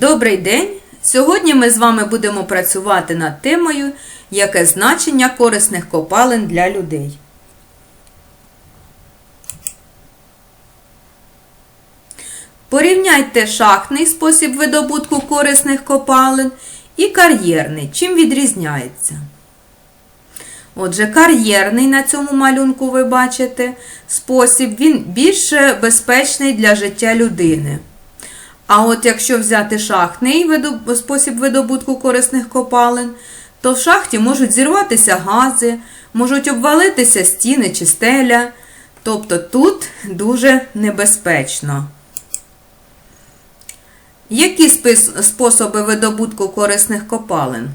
Добрий день! Сьогодні ми з вами будемо працювати над темою, яке значення корисних копалин для людей. Порівняйте шахтний спосіб видобутку корисних копалин і кар'єрний. Чим відрізняється? Отже, кар'єрний на цьому малюнку ви бачите спосіб, він більш безпечний для життя людини. А от якщо взяти шахтний спосіб видобутку корисних копалин, то в шахті можуть зірватися гази, можуть обвалитися стіни чи стеля. Тобто тут дуже небезпечно. Які способи видобутку корисних копалин?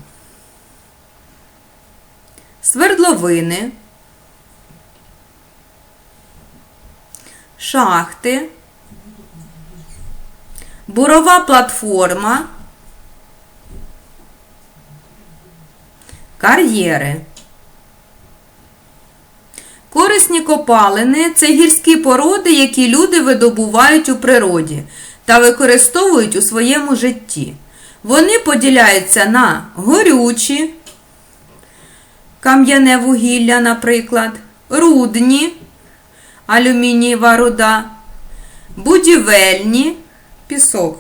Свердловини, шахти, бурова платформа, кар'єри. Корисні копалини це гірські породи, які люди видобувають у природі та використовують у своєму житті. Вони поділяються на горючі, кам'яне вугілля, наприклад, рудні, алюмінієва руда, будівельні, пісок.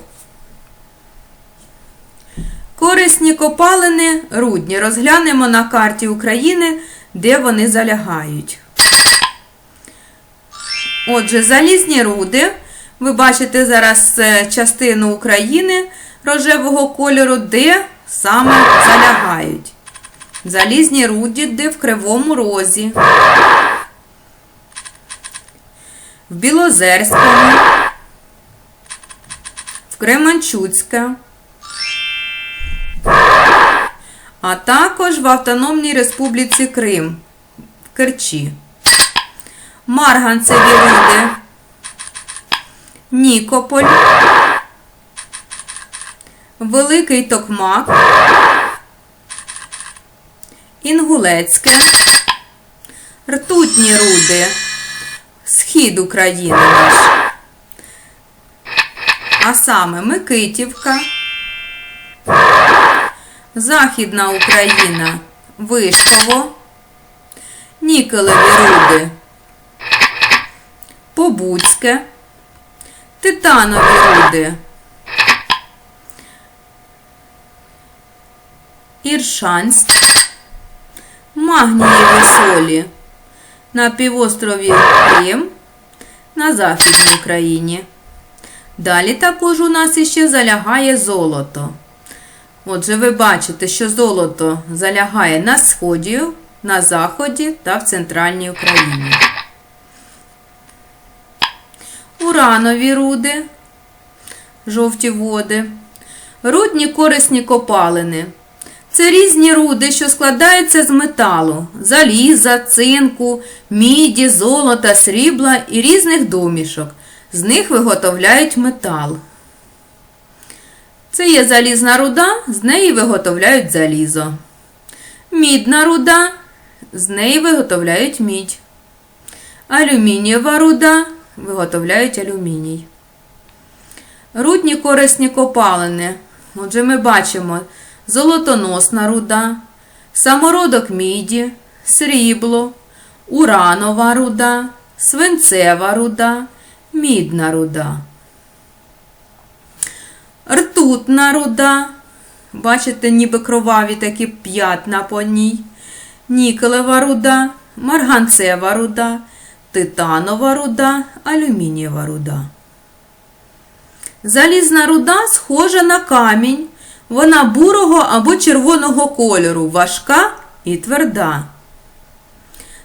Корисні копалини рудні. Розглянемо на карті України, де вони залягають. Отже, залізні руди. Ви бачите зараз е, частину України рожевого кольору, де саме залягають. Залізні руді, де в Кривому Розі, в Білозерському, Кременчуцьке, а також в Автономній Республіці Крим, в Керчі. Марганцеві руди, Нікополь, Великий Токмак, Інгулецьке, Ртутні руди, Схід України наш. А саме Микитівка, Західна Україна, Вишково, Нікелеві руди, Побуцьке, Титанові руди, Іршанськ, Магнієві солі. На півострові Крим. На Західній Україні. Далі також у нас іще залягає золото. Отже, ви бачите, що золото залягає на сході, на заході та в центральній Україні. Уранові руди, жовті води, рудні корисні копалини. Це різні руди, що складаються з металу, заліза, цинку, міді, золота, срібла і різних домішок. З них виготовляють метал. Це є залізна руда, з неї виготовляють залізо. Мідна руда, з неї виготовляють мідь. Алюмінієва руда виготовляють алюміній. Рудні корисні копалини. Отже, ми бачимо золотоносна руда, самородок міді, срібло, уранова руда, свинцева руда, мідна руда. Ртутна руда. Бачите, ніби кроваві такі п'ятна по ній. Нікелева руда, марганцева руда, титанова руда, алюмінієва руда. Залізна руда схожа на камінь. Вона бурого або червоного кольору, важка і тверда.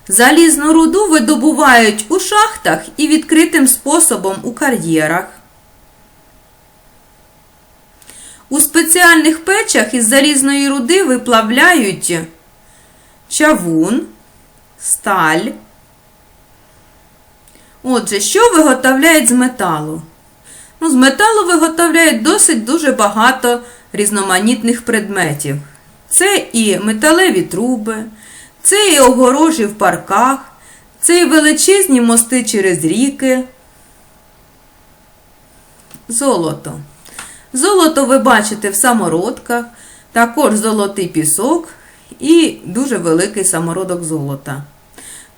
Залізну руду видобувають у шахтах і відкритим способом у кар'єрах. У спеціальних печах із залізної руди виплавляють чавун, сталь. Отже, що виготовляють з металу? Ну, з металу виготовляють досить дуже багато різноманітних предметів. Це і металеві труби, це і огорожі в парках, це і величезні мости через ріки. Золото. Золото ви бачите в самородках, також золотий пісок і дуже великий самородок золота.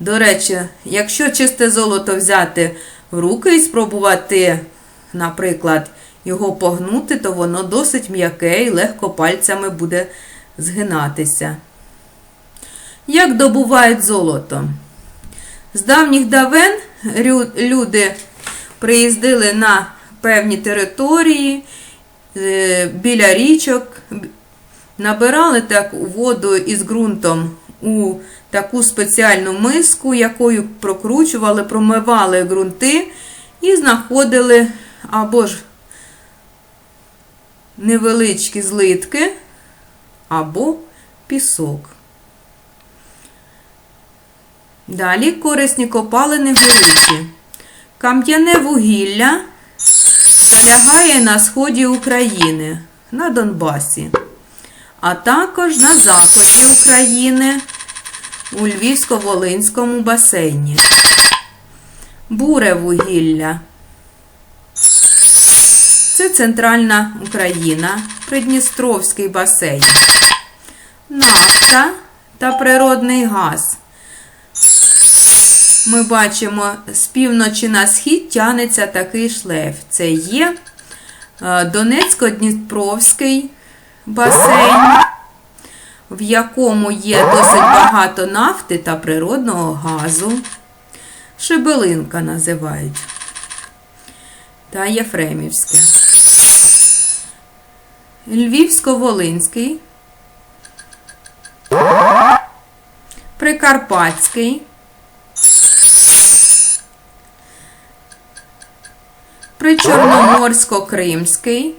До речі, якщо чисте золото взяти в руки і спробувати, наприклад, його погнути, то воно досить м'яке і легко пальцями буде згинатися. Як добувають золото? З давніх давен люди приїздили на певні території е, біля річок, набирали таку воду із ґрунтом у таку спеціальну миску, якою прокручували, промивали ґрунти і знаходили або ж невеличкі злитки, або пісок. Далі корисні копалини горючі. Кам'яне вугілля залягає на сході України, на Донбасі, а також на заході України у Львівсько-Волинському басейні. Буре вугілля. Це центральна Україна, Придністровський басейн. Нафта та природний газ. Ми бачимо, з півночі на схід тянеться такий шлейф. Це є е, Донецько-Дніпровський басейн, в якому є досить багато нафти та природного газу. Шебелинка називають. Та Єфремівське. Львівсько-Волинський. Прикарпатський. Причорноморсько-Кримський.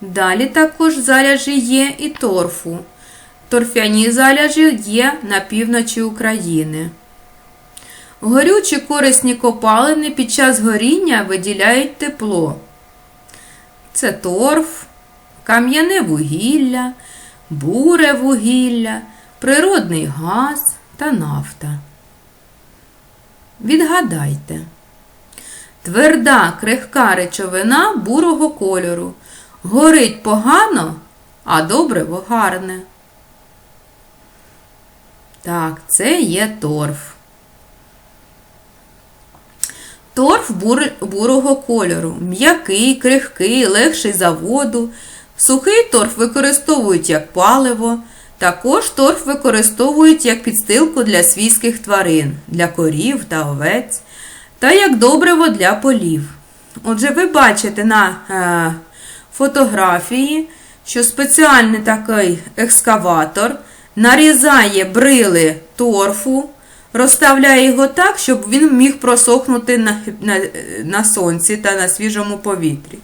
Далі також залежі є і торфу. Торфяні залежі є на півночі України. Горючі корисні копалини під час горіння виділяють тепло. Це торф, кам'яне вугілля, буре вугілля, природний газ та нафта. Відгадайте. Тверда крихка речовина бурого кольору. Горить погано, а добриво гарне. Так, це є торф. Торф бур- бурого кольору. М'який, крихкий, легший за воду. Сухий торф використовують як паливо. Також торф використовують як підстилку для свійських тварин, для корів та овець, та як добриво для полів. Отже, ви бачите на е, фотографії, що спеціальний такий екскаватор нарізає брили торфу, розставляє його так, щоб він міг просохнути на, на, на сонці та на свіжому повітрі.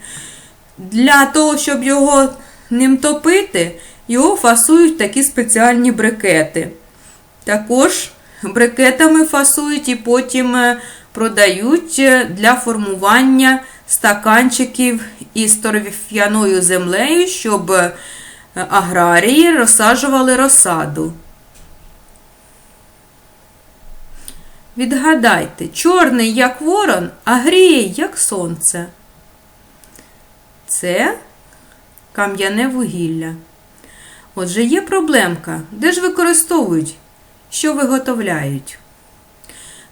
Для того, щоб його ним топити, його фасують такі спеціальні брикети. Також брикетами фасують і потім е, продають е, для формування стаканчиків із торф'яною землею, щоб е, аграрії розсаджували розсаду. Відгадайте, чорний як ворон, а гріє як сонце. Це кам'яне вугілля. Отже, є проблемка. Де ж використовують? Що виготовляють?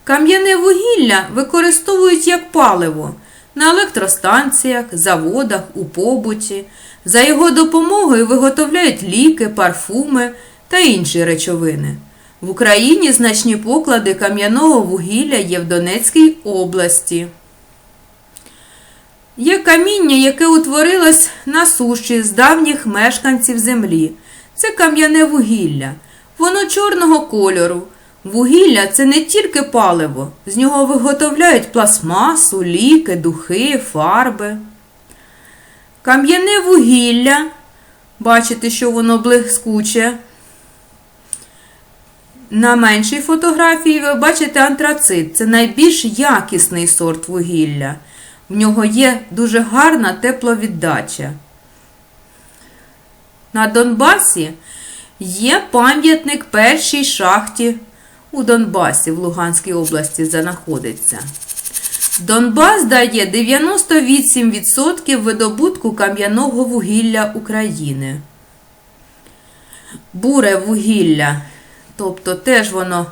Кам'яне вугілля використовують як паливо на електростанціях, заводах, у побуті. За його допомогою виготовляють ліки, парфуми та інші речовини. В Україні значні поклади кам'яного вугілля є в Донецькій області. Є каміння, яке утворилось на суші з давніх мешканців землі. Це кам'яне вугілля. Воно чорного кольору. Вугілля це не тільки паливо. З нього виготовляють пластмасу, ліки, духи, фарби. Кам'яне вугілля. Бачите, що воно блискуче. На меншій фотографії ви бачите антрацит. Це найбільш якісний сорт вугілля. В нього є дуже гарна тепловіддача. На Донбасі є пам'ятник першій шахті у Донбасі в Луганській області знаходиться. Донбас дає 98% видобутку кам'яного вугілля України. Буре вугілля, тобто теж воно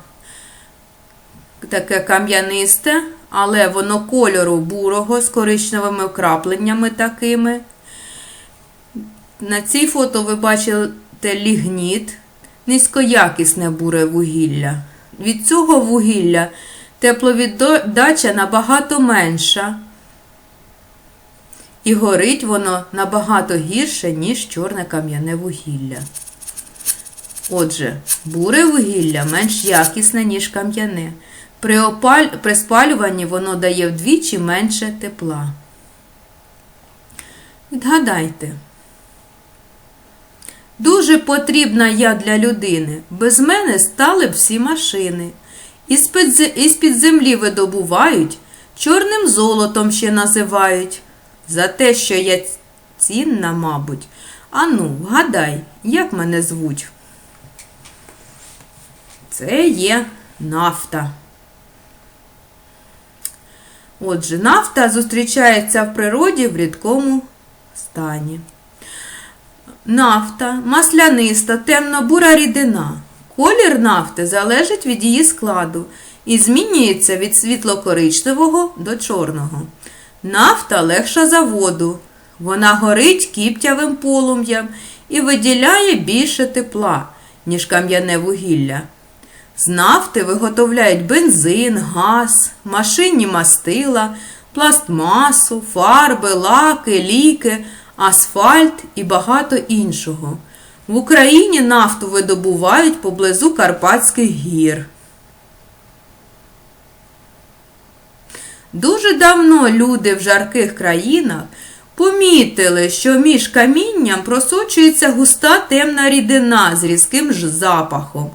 таке кам'янисте, але воно кольору бурого з коричневими вкрапленнями такими. На цій фото ви бачите лігніт, низькоякісне буре вугілля. Від цього вугілля тепловіддача набагато менша. І горить воно набагато гірше, ніж чорне кам'яне вугілля. Отже, буре вугілля менш якісне, ніж кам'яне. При, опаль... При спалюванні воно дає вдвічі менше тепла. Відгадайте. Дуже потрібна я для людини. Без мене стали б всі машини. Із-під Із-під землі видобувають, чорним золотом ще називають. За те, що я цінна, мабуть. Ану, вгадай, як мене звуть? Це є нафта. Отже, нафта зустрічається в природі в рідкому стані. Нафта масляниста, темно-бура рідина. Колір нафти залежить від її складу і змінюється від світло-коричневого до чорного. Нафта легша за воду. Вона горить кіптявим полум'ям і виділяє більше тепла, ніж кам'яне вугілля. З нафти виготовляють бензин, газ, машинні мастила, пластмасу, фарби, лаки, ліки, асфальт і багато іншого. В Україні нафту видобувають поблизу Карпатських гір. Дуже давно люди в жарких країнах помітили, що між камінням просочується густа темна рідина з різким ж запахом.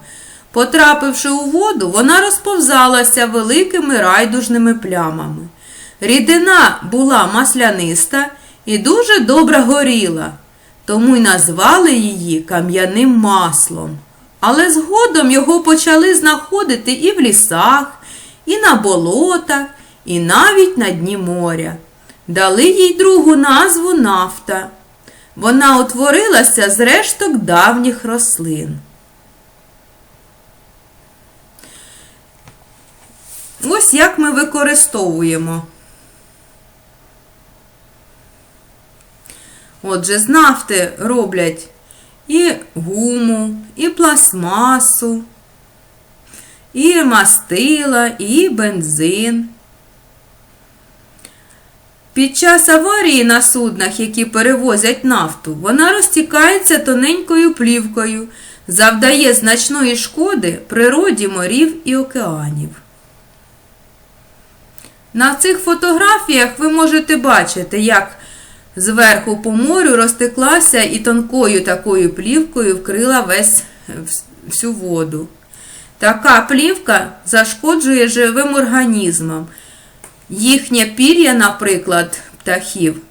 Потрапивши у воду, вона розповзалася великими райдужними плямами. Рідина була масляниста і дуже добре горіла, тому й назвали її кам'яним маслом. Але згодом його почали знаходити і в лісах, і на болотах, і навіть на дні моря. Дали їй другу назву нафта. Вона утворилася з решток давніх рослин. Ось як ми використовуємо. Отже, з нафти роблять і гуму, і пластмасу, і мастила, і бензин. Під час аварії на суднах, які перевозять нафту, вона розтікається тоненькою плівкою, завдає значної шкоди природі морів і океанів. На цих фотографіях ви можете бачити, як зверху по морю розтеклася і тонкою такою плівкою вкрила весь всю воду. Така плівка зашкоджує живим організмам. Їхнє пір'я, наприклад, птахів,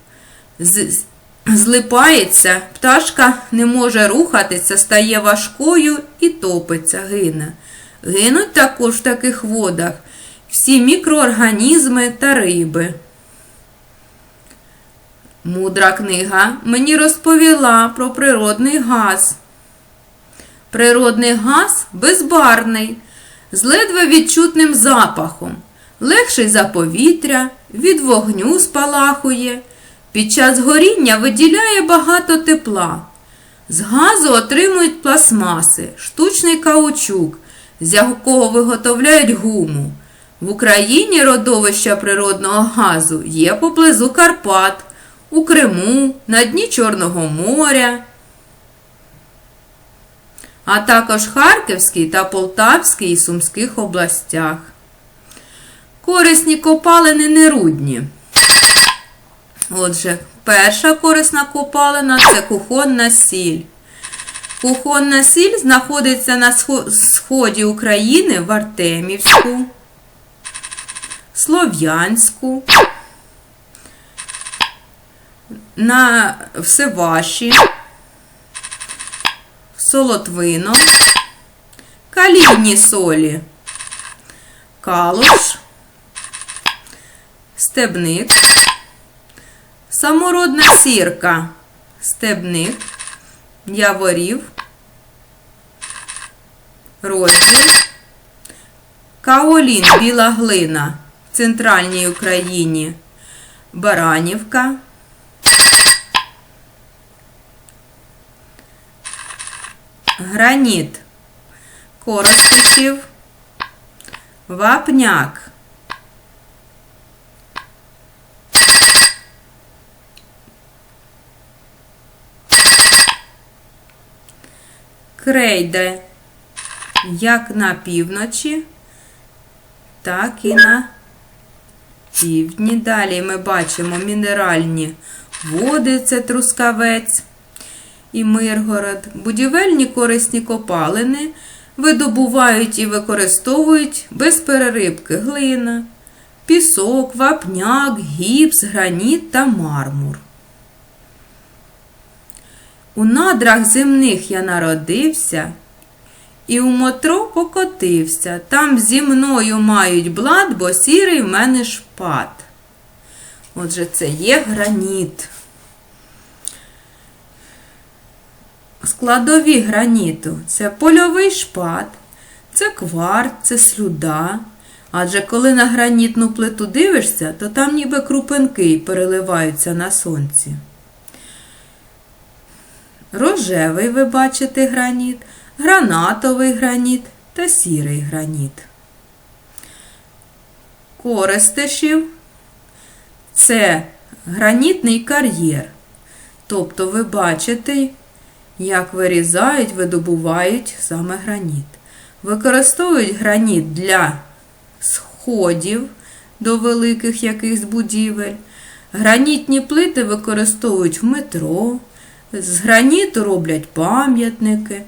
злипається, пташка не може рухатися, стає важкою і топиться, гине. Гинуть також в таких водах всі мікроорганізми та риби. Мудра книга мені розповіла про природний газ. Природний газ безбарний, з ледве відчутним запахом, легший за повітря, від вогню спалахує, під час горіння виділяє багато тепла. З газу отримують пластмаси, штучний каучук, з якого виготовляють гуму. В Україні родовища природного газу є поблизу Карпат, у Криму, на дні Чорного моря, а також Харківській та Полтавській і Сумських областях. Корисні копалини нерудні. Отже, перша корисна копалина це кухонна сіль. Кухонна сіль знаходиться на сході України в Артемівську, Слов'янську, на Всеваші, Солотвино, калійні солі калуш, стебник, самородна сірка, стебник, яворів, розділ, каолін, біла глина центральній Україні, Баранівка, граніт, коростишів, вапняк. Крейде. Як на півночі, так і на півдні. Далі ми бачимо мінеральні води, це трускавець і Миргород. Будівельні корисні копалини видобувають і використовують без перерибки глина, пісок, вапняк, гіпс, граніт та мармур. У надрах земних я народився, і у мотро покотився. Там зі мною мають блад, бо сірий в мене шпат. Отже, це є граніт. Складові граніту це польовий шпат, це кварт, це слюда. Адже коли на гранітну плиту дивишся, то там ніби крупинки переливаються на сонці. Рожевий ви бачите граніт, гранатовий граніт та сірий граніт. Корестишів це гранітний кар'єр. Тобто ви бачите, як вирізають, видобувають саме граніт. Використовують граніт для сходів до великих якихось будівель. Гранітні плити використовують в метро. З граніту роблять пам'ятники,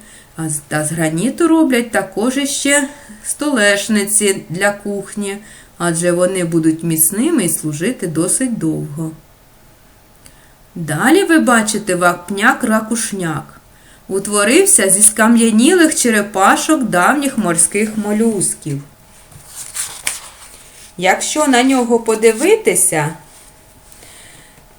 та з граніту роблять також іще столешниці для кухні, адже вони будуть міцними і служити досить довго. Далі ви бачите вапняк-ракушняк. Утворився зі скам'янілих черепашок давніх морських молюсків. Якщо на нього подивитися,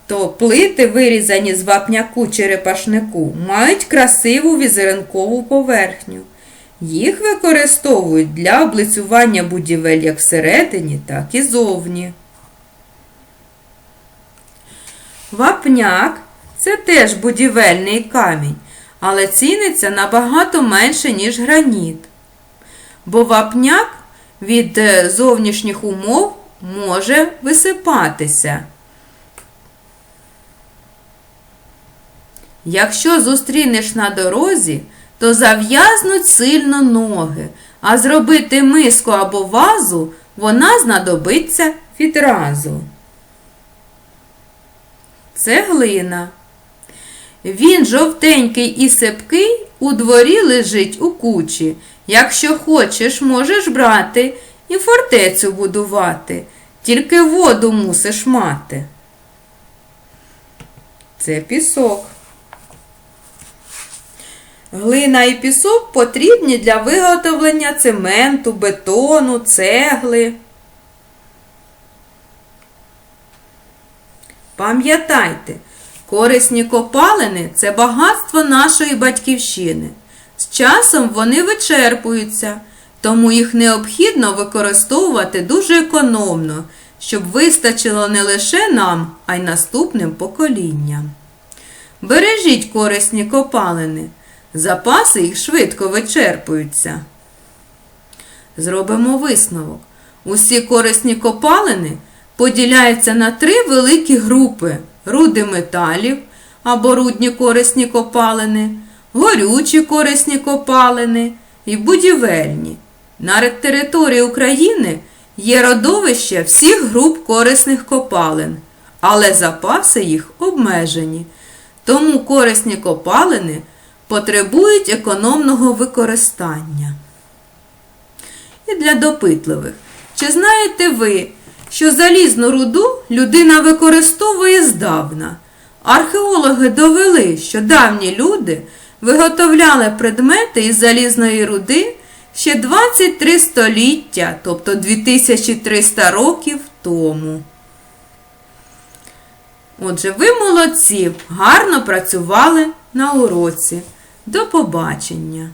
то плити, вирізані з вапняку черепашнику, мають красиву візеринкову поверхню. Їх використовують для облицювання будівель як всередині, так і зовні. Вапняк це теж будівельний камінь, але ціниться набагато менше, ніж граніт. Бо вапняк від е, зовнішніх умов може висипатися. Якщо зустрінеш на дорозі, то зав'язнуть сильно ноги, а зробити миску або вазу вона знадобиться відразу. Це глина. Він жовтенький і сипкий, у дворі лежить у кучі. Якщо хочеш, можеш брати і фортецю будувати, тільки воду мусиш мати. Це пісок. Глина і пісок потрібні для виготовлення цементу, бетону, цегли. Пам'ятайте, корисні копалини це багатство нашої батьківщини. З часом вони вичерпуються, тому їх необхідно використовувати дуже економно, щоб вистачило не лише нам, а й наступним поколінням. Бережіть корисні копалини, запаси їх швидко вичерпуються. Зробимо висновок. Усі корисні копалини поділяються на три великі групи: руди металів або рудні корисні копалини, горючі корисні копалини і будівельні. На території України є родовище всіх груп корисних копалин, але запаси їх обмежені. Тому корисні копалини потребують економного використання. І для допитливих. Чи знаєте ви, що залізну руду людина використовує здавна? Археологи довели, що давні люди виготовляли предмети із залізної руди ще 23 століття, тобто 2300 років тому. Отже, ви молодці, гарно працювали на уроці. До побачення!